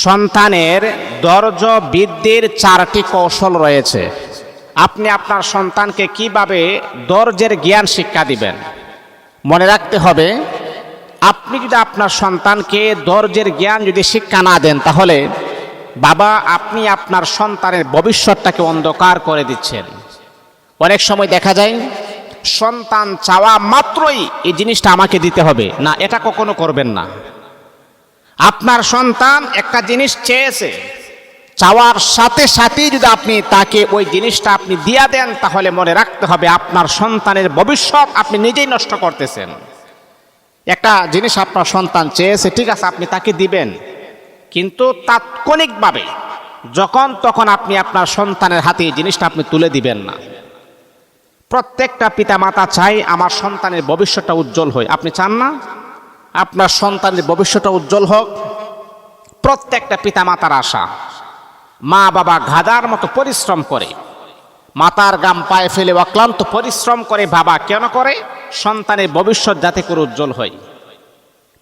সন্তানের দর্জ বৃদ্ধির চারটি কৌশল রয়েছে। আপনি আপনার সন্তানকে কীভাবে দর্জের জ্ঞান শিক্ষা দিবেন? মনে রাখতে হবে, আপনি যদি আপনার সন্তানকে দর্জের জ্ঞান যদি শিক্ষা না দেন, তাহলে বাবা আপনি আপনার সন্তানের ভবিষ্যৎটাকে অন্ধকার করে দিচ্ছেন। অনেক সময় দেখা যায়, সন্তান চাওয়া মাত্রই এই জিনিসটা আমাকে দিতে হবে, না, এটা কখনো করবেন না। আপনার সন্তান একটা জিনিস চেয়েছে, চাওয়ার সাথে সাথেই যদি আপনি তাকে ওই জিনিসটা আপনি দিয়া দেন, তাহলে মনে রাখতে হবে আপনার সন্তানের ভবিষ্যৎ আপনি নিজেই নষ্ট করতেছেন। একটা জিনিস আপনার সন্তান চেয়েছে, ঠিক আছে, আপনি তাকে দিবেন, কিন্তু তাৎক্ষণিকভাবে যখন তখন আপনি আপনার সন্তানের হাতে এই জিনিসটা আপনি তুলে দিবেন না। প্রত্যেকটা পিতা মাতা চাই আমার সন্তানের ভবিষ্যৎটা উজ্জ্বল হয়। আপনি চান না? আপনার সন্তানের ভবিষ্যৎটা উজ্জ্বল হোক। প্রত্যেকটা পিতামাতার আশা, মা বাবা গাদার মতো পরিশ্রম করে, মাতার গাম পায়ে ফেলে অক্লান্ত পরিশ্রম করে বাবা কেন করে? সন্তানের ভবিষ্যৎ যাতে করে উজ্জ্বল হয়।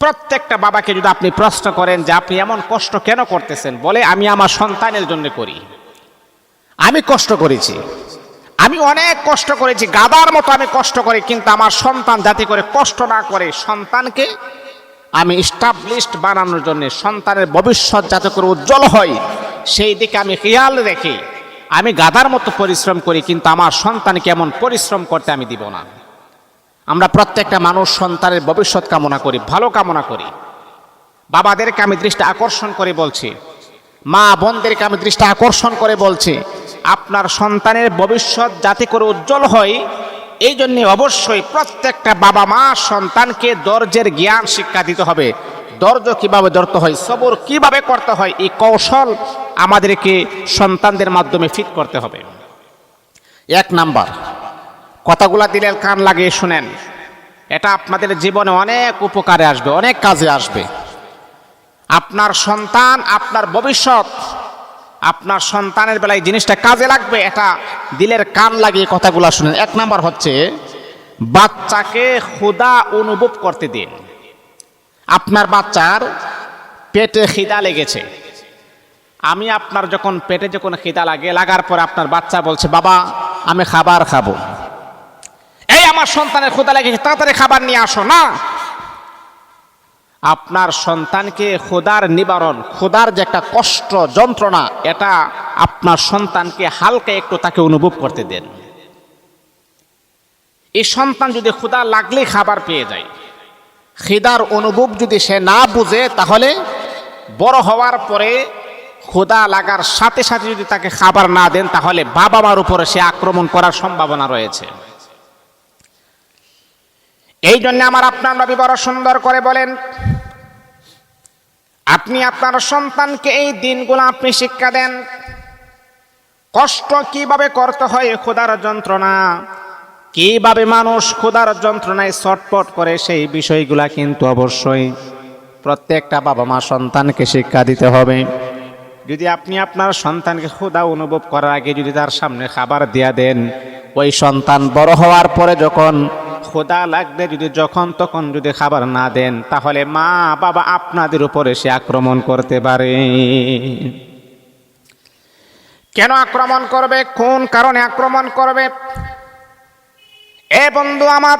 প্রত্যেকটা বাবাকে যদি আপনি প্রশ্ন করেন যে আপনি এমন কষ্ট কেন করতেছেন, বলে, আমি আমার সন্তানের জন্য করি। আমি কষ্ট করেছি। আমি অনেক কষ্ট করেছি গাদার মতো আমি কষ্ট করি, কিন্তু আমার সন্তান যাতে করে কষ্ট না করে, সন্তানকে আমি স্টাবলিশড বানানোর জন্য, সন্তানের ভবিষ্যৎ যাতে করে উজ্জ্বল হয়, সেই দিকে আমি খেয়াল রেখে আমি গাদার মতো পরিশ্রম করি, কিন্তু আমার সন্তানকে এমন পরিশ্রম করতে আমি দিব না। আমরা প্রত্যেকটা মানুষ সন্তানের ভবিষ্যৎ কামনা করি, ভালো কামনা করি। বাবাদেরকে আমি দৃষ্টি আকর্ষণ করে বলছি, মা বোনদেরকে আমি দৃষ্টি আকর্ষণ করে বলছি আপনার সন্তানের ভবিষ্যৎ যাতে করে উজ্জ্বল হয়, এই জন্যে অবশ্যই প্রত্যেকটা বাবা মা সন্তানকে দর্জের জ্ঞান শিক্ষা দিতে হবে। দর্জ কীভাবে ধরতে হয়, সবর কীভাবে করতে হয়, এই কৌশল আমাদেরকে সন্তানদের মাধ্যমে ফিট করতে হবে। এক নাম্বার, কথাগুলা দিলে কান লাগিয়ে শুনেন। এটা আপনাদের জীবনে অনেক উপকারে আসবে, অনেক কাজে আসবে। আপনার সন্তান, আপনার ভবিষ্যৎ আপনার সন্তানের বেলায় জিনিসটা কাজে লাগবে, এটা দিলের কান লাগিয়ে কথাগুলো শুনেন। এক নাম্বার হচ্ছে, বাচ্চাকে ক্ষুদা অনুভব করতে দিন। আপনার বাচ্চার পেটে খিদা লেগেছে। আমি আপনার যখন পেটে যখন খিদা লাগে, লাগার পর আপনার বাচ্চা বলছে, বাবা, আমি খাবার খাব। এই আমার সন্তানের ক্ষুদা লেগেছে, তাড়াতাড়ি খাবার নিয়ে আসো, না। আপনার সন্তানকে খোদার নিবারণ খোদার যে একটা কষ্ট, যন্ত্রণা, এটা আপনার সন্তানকে হালকা একটু তাকে অনুভব করতে দেন। এই সন্তান যদি ক্ষুদা লাগলে খাবার পেয়ে যায়। খিদার অনুভব যদি সে না বুঝে, তাহলে বড় হওয়ার পরে ক্ষুদা লাগার সাথে সাথে যদি তাকে খাবার না দেন, তাহলে বাবা মার উপরে সে আক্রমণ করার সম্ভাবনা রয়েছে। এই জন্য আমার আপনার নবী বড় সুন্দর করে বলেন, আপনি আপনার সন্তানকে এই দিনগুলো আপনি শিক্ষা দেন। কষ্ট কীভাবে করতে হয় খোদার যন্ত্রণা, কীভাবে মানুষ খোদার যন্ত্রণায় ছটপট করে সেই বিষয়গুলা কিন্তু অবশ্যই প্রত্যেকটা বাবা মা সন্তানকে শিক্ষা দিতে হবে। যদি আপনি আপনার সন্তানকে ক্ষুদা অনুভব করার আগে যদি তার সামনে খাবার দিয়া দেন, ওই সন্তান বড় হওয়ার পরে যখন ক্ষুদা লাগলে যদি যখন তখন যদি খাবার না দেন, তাহলে মা বাবা আপনাদের উপরে সে আক্রমণ করতে পারে। কেন আক্রমণ করবে? কোন কারণে আক্রমণ করবে? এ বন্ধু আমার,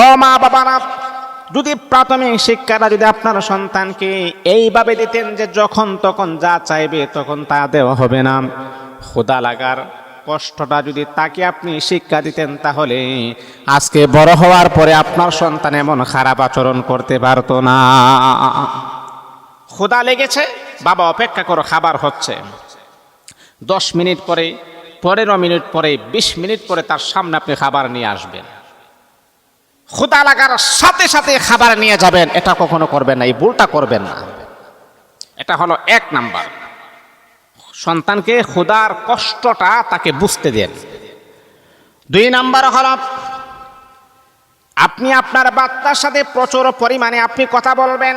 ও মা বাবা না যদি প্রাথমিক শিক্ষাটা যদি আপনার সন্তানকে এইভাবে দিতেন যে যখন তখন যা চাইবে তখন তা দেওয়া হবে না। খোদা লাগার কষ্টটা যদি তাকে আপনি শিক্ষা দিতেন তাহলে আজকে বড় হওয়ার পরে আপনার সন্তান এমন খারাপ আচরণ করতে পারতো না। খোদা লেগেছে, বাবা অপেক্ষা করো, খাবার হচ্ছে। দশ মিনিট পরে, পনেরো মিনিট পরে, বিশ মিনিট পরে তার সামনে আপনি খাবার নিয়ে আসবেন। ক্ষুদা লাগার সাথে সাথে খাবার নিয়ে যাবেন। এটা কখনো করবেন না, এই ভুলটা করবেন না। এটা হলো এক নাম্বার। সন্তানকে ক্ষুদার কষ্টটা তাকে বুঝতে দেন। দুই নাম্বার হল, আপনি আপনার বাচ্চার সাথে প্রচুর পরিমাণে আপনি কথা বলবেন।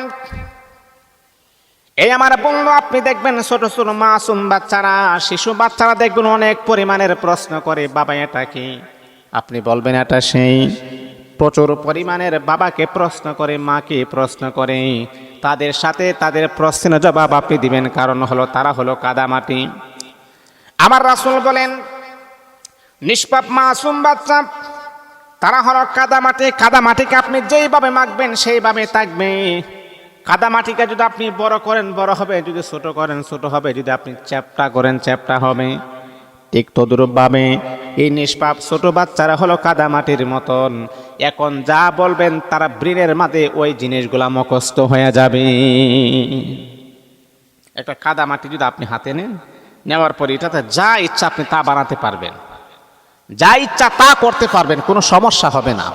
এই আমার বন্ধু আপনি দেখবেন ছোট ছোট মাসুম বাচ্চারা, শিশু বাচ্চারা দেখবেন অনেক পরিমাণের প্রশ্ন করে, বাবা, এটা কি? আপনি বলবেন, এটা সেই। প্রচুর পরিমাণের বাবাকে প্রশ্ন করে, মাকে প্রশ্ন করে। তাদের সাথে তাদের প্রশ্নের জবাব আপনি দিবেন, কারণ হলো তারা হলো কাদামাটি। আমার রাসূল বলেন, নিষ্পাপ মাসুম বাচ্চা, তারা হলো কাদামাটি, কাদামাটিকে আপনি যেইভাবে মাখবেন, সেইভাবে থাকবে। কাদামাটিকে যদি আপনি বড় করেন, বড় হবে, যদি ছোট করেন, ছোট হবে, যদি আপনি চ্যাপটা করেন, চ্যাপটা হবে। ঠিক তদুরূপভাবে এই নিষ্পাপ ছোট বাচ্চারা হলো কাদামাটির মতন। এখন যা বলবেন তারা ব্রেনের মাঝে ওই জিনিসগুলা মুখস্থ হয়ে যাবে। একটা কাদামাটি যদি আপনি হাতে নেন, নেওয়ার পরে এটাতে যা ইচ্ছা আপনি তা বানাতে পারবেন। যা ইচ্ছা তা করতে পারবেন, কোনো সমস্যা হবে না।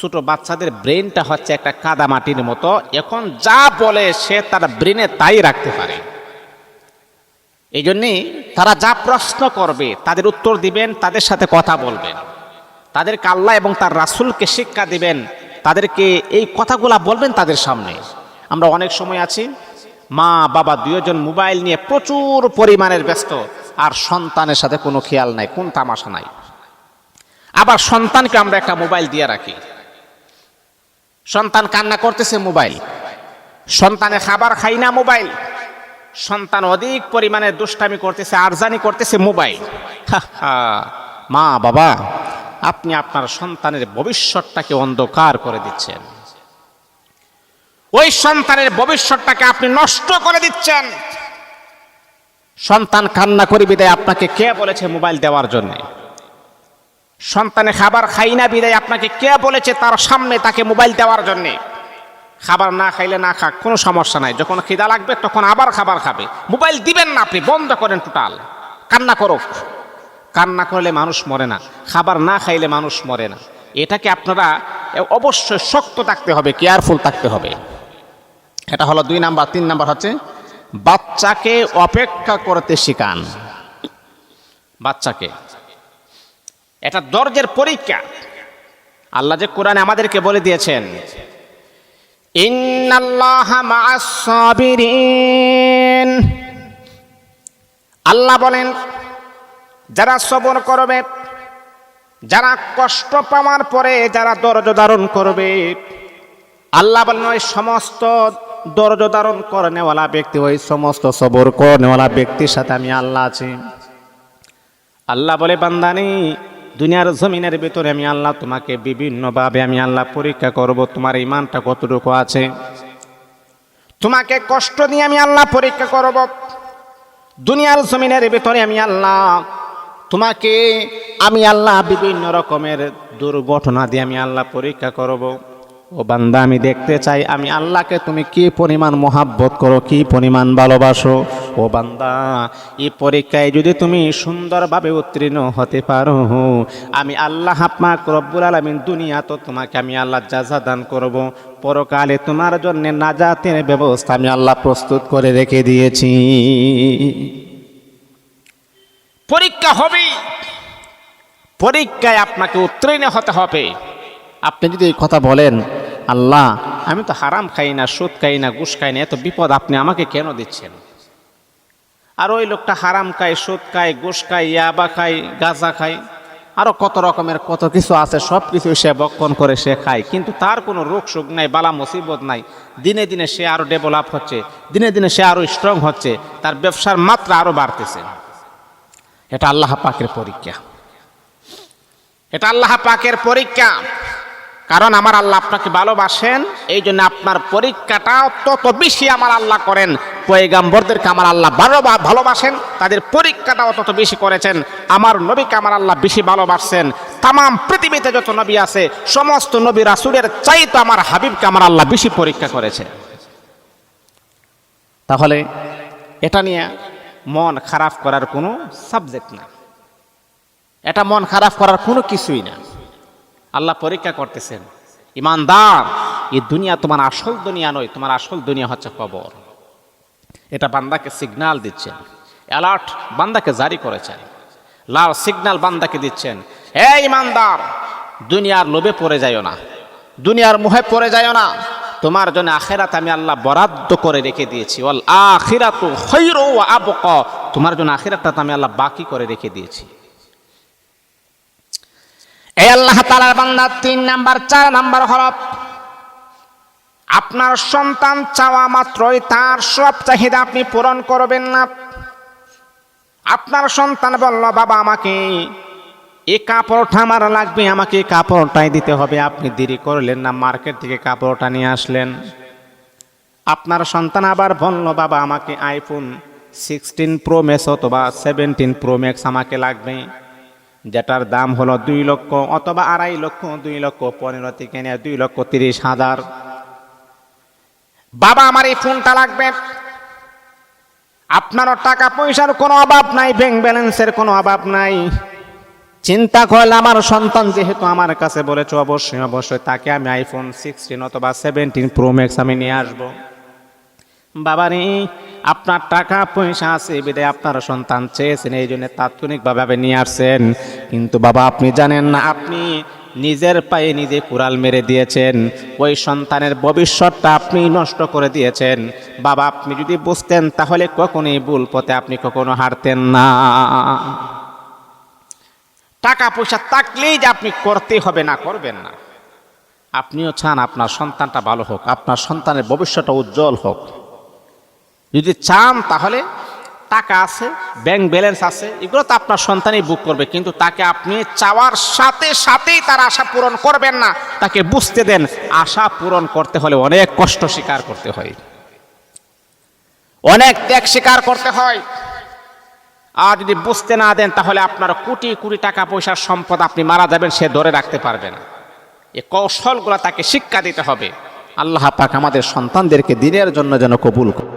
ছোট বাচ্চাদের ব্রেনটা হচ্ছে একটা কাদা মাটির মতো। এখন যা বলে সে তার ব্রেনে তাই রাখতে পারে। এই জন্যে তারা যা প্রশ্ন করবে, তাদের উত্তর দিবেন, তাদের সাথে কথা বলবেন। তাদেরকে আল্লাহ এবং তার রাসুলকে শিক্ষা দিবেন, তাদেরকে এই কথাগুলা বলবেন তাদের সামনে। আমরা অনেক সময় আছি, মা, বাবা দুজন মোবাইল নিয়ে প্রচুর পরিমাণের ব্যস্ত, আর সন্তানের সাথে কোনো খেয়াল নাই, কোন তামাশা নাই। আবার সন্তানকে আমরা একটা মোবাইল দিয়ে রাখি। সন্তান কান্না করতেছে মোবাইল। সন্তানে খাবার খাই না মোবাইল। সন্তান অধিক পরিমাণে দুষ্টামি করতেছে, আরজানি করতেছে মোবাইল। মা, বাবা আপনি আপনার সন্তানের ভবিষ্যৎটাকে অন্ধকার করে দিচ্ছেন। ওই সন্তানের ভবিষ্যৎটাকে আপনি নষ্ট করে দিচ্ছেন। সন্তান কান্না করি বিদায় আপনাকে কে বলেছে মোবাইল দেওয়ার জন্য? সন্তানে খাবার খাই না বিদায় আপনাকে কে বলেছে তার সামনে তাকে মোবাইল দেওয়ার জন্যে? খাবার না খাইলে না খাক, কোনো সমস্যা নাই। যখন খিদা লাগবে তখন আবার খাবার খাবে। মোবাইল দিবেন না আপনি, বন্ধ করেন টোটাল। কান্না করুক। কান্না করলে মানুষ মরে না, খাবার না খাইলে মানুষ মরে না। এটাকে আপনারা অবশ্যই শক্ত থাকতে হবে কেয়ারফুল থাকতে হবে। এটা হলো দুই নাম্বার, তিন নাম্বার হচ্ছে, বাচ্চাকে অপেক্ষা করতে শিখান। বাচ্চাকে। এটা দরজের পরীক্ষা। আল্লাহ যে কোরআনে আমাদেরকে বলে দিয়েছেন আল্লাহ বলেন যারা সবর করবে, যারা কষ্ট পাওয়ার পরে যারা ধৈর্য ধারণ করবে, আল্লাহ বলেন, ওই সমস্ত ধৈর্য ধারণ করনেওয়ালা ব্যক্তি, ওই সমস্ত সবর করনেওয়ালা ব্যক্তির সাথে আমি আল্লাহ আছি। আল্লাহ বলে, বান্দানি, দুনিয়ার জমিনের ভিতরে আমি আল্লাহ তোমাকে বিভিন্নভাবে আমি আল্লাহ পরীক্ষা করব, তোমার ইমানটা কতটুকু আছে? তোমাকে কষ্ট দিয়ে আমি আল্লাহ পরীক্ষা করব, দুনিয়ার জমিনের ভিতরে আমি আল্লাহ তোমাকে আমি আল্লাহ বিভিন্ন রকমের দুর্ঘটনা দিয়ে আমি আল্লাহ পরীক্ষা করব। ও বান্দা, আমি দেখতে চাই আমি আল্লাহকে তুমি কি পরিমাণ মহাব্বত করো, কি পরিমাণ ভালোবাসো? ও বান্দা, এই পরীক্ষায় যদি তুমি সুন্দরভাবে উত্তীর্ণ হতে পারো, আমি আল্লাহ পাক রব্বুল আলমিন দুনিয়া তো তোমাকে আমি আল্লাহ যাজা দান করব। পরকালে তোমার জন্য নাজাতের ব্যবস্থা আমি আল্লাহ প্রস্তুত করে রেখে দিয়েছি। পরীক্ষা হবেই পরীক্ষায় আপনাকে উত্তীর্ণ হতে হবে। আপনি যদি এই কথা বলেন, আল্লাহ, আমি তো হারাম খাই না, সুদ খাই না, ঘুষ খাই না, এত বিপদ আপনি আমাকে কেন দিচ্ছেন? আর ওই লোকটা হারাম খায়, সুদ খায়, ঘুষ খায়, ইয়াবা খায়, গাঁজা খায় আরও কত রকমের কত কিছু আছে সব কিছু সে বক্ষণ করে সে খায়। কিন্তু তার কোনো রোগ সুখ নাই, বালা মুসিবত নাই। দিনে দিনে সে আরও ডেভেলপ হচ্ছে, দিনে দিনে সে আরও স্ট্রং হচ্ছে, তার ব্যবসার মাত্রা আরও বাড়তেছে। এটা আল্লাহ পাকের পরীক্ষা। এটা আল্লাহ পাকের পরীক্ষা। কারণ আমার আল্লাহ আপনাকে ভালোবাসেন এই জন্য আপনার পরীক্ষাটা তত বেশি আমার আল্লাহ করেন। পয়গাম্বরদেরকে আমার আল্লাহ ভালো ভালোবাসেন, তাদের পরীক্ষাটাও তত বেশি করেছেন। আমার নবীকে আমার আল্লাহ বেশি ভালোবাসছেন তাম পৃথিবীতে যত নবী আছে, সমস্ত নবী রাসুলের চাইতে আমার হাবিবকে আমার আল্লাহ বেশি পরীক্ষা করেছে। তাহলে এটা নিয়ে মন খারাপ করার কোনো সাবজেক্ট না। এটা মন খারাপ করার কোনো কিছুই না। আল্লাহ পরীক্ষা করতেছেন, ইমানদার, এই দুনিয়া তোমার আসল দুনিয়া নয়, তোমার আসল দুনিয়া হচ্ছে কবর। এটা বান্দাকে সিগনাল দিচ্ছেন। অ্যালার্ট বান্দাকে জারি করেছেন। লাল সিগনাল বান্দাকে দিচ্ছেন, হে ইমানদার, দুনিয়ার লোভে পড়ে যাইও না। দুনিয়ার মুহে পড়ে যাইও না। তোমার জন্য আখেরাত আমি আল্লাহ বরাদ্দ করে রেখে দিয়েছি। ওয়াল আখিরাত খৈর আবক। তোমার জন্য আখেরাতটা আমি আল্লাহ বাকি করে রেখে দিয়েছি। এই আল্লাহ তালার বান্দা তিন নাম্বার, চার নাম্বার হরফ। আপনার সন্তান চাওয়া মাত্রই তার সব চাহিদা আপনি পূরণ করবেন না। আপনার সন্তান বলল, বাবা, আমাকে এই কাপড়টা আমার লাগবে, আমাকে কাপড়টাই দিতে হবে। আপনি দেরি করলেন না, মার্কেট থেকে কাপড়টা নিয়ে আসলেন। আপনার সন্তান আবার বলল, বাবা, আমাকে আইফোন সিক্সটিন প্রো ম্যাক্স অথবা সেভেন্টিন প্রো ম্যাক্স আমাকে লাগবে। যেটার দাম হলো দুই লক্ষ অথবা আড়াই লক্ষ, দুই লক্ষ পনেরো থেকে নিয়ে দুই লক্ষ তিরিশ হাজার। বাবা, আমার এই ফোনটা লাগবে। আপনারও টাকা পয়সার কোনো অভাব নাই, ব্যাংক ব্যালেন্সের কোনো অভাব নাই। চিন্তা করলে আমার সন্তান যেহেতু আমার কাছে বলেছে, অবশ্যই অবশ্যই, তাকে আমি আইফোন সিক্সটিন অথবা সেভেন্টিন প্রো ম্যাক্স আমি নিয়ে আসব। বাবারে, আপনার টাকা পয়সা আছে বিদায় আপনার সন্তান চেয়েছেন, এই জন্য তাৎক্ষণিকভাবে নিয়ে আসছেন। কিন্তু বাবা, আপনি জানেন না, আপনি নিজের পায়ে নিজে কুড়াল মেরে দিয়েছেন। ওই সন্তানের ভবিষ্যৎটা আপনি নষ্ট করে দিয়েছেন। বাবা, আপনি যদি বুঝতেন, তাহলে কখনোই ভুল পথে আপনি কখনো হারতেন না। টাকা পয়সা থাকলেই যে আপনি করতে হবে না, করবেন না। আপনিও চান আপনার সন্তানটা ভালো হোক, আপনার সন্তানের ভবিষ্যৎটা উজ্জ্বল হোক। যদি চান তাহলে টাকা আছে, ব্যাংক ব্যালেন্স আছে, এগুলো তো আপনার সন্তানই বুক করবে, কিন্তু তাকে আপনি চাওয়ার সাথে সাথেই তার আশা পূরণ করবেন না। তাকে বুঝতে দেন, আশা পূরণ করতে হলে অনেক কষ্ট স্বীকার করতে হয়। অনেক ত্যাগ স্বীকার করতে হয়। আর যদি বুঝতে না দেন, তাহলে আপনার কোটি কোটি টাকা পয়সার সম্পদ আপনি মারা যাবেন, সে ধরে রাখতে পারবে না। এ কৌশলগুলো তাকে শিক্ষা দিতে হবে। আল্লাহ পাক আমাদের সন্তানদেরকে দিনের জন্য যেন কবুল করে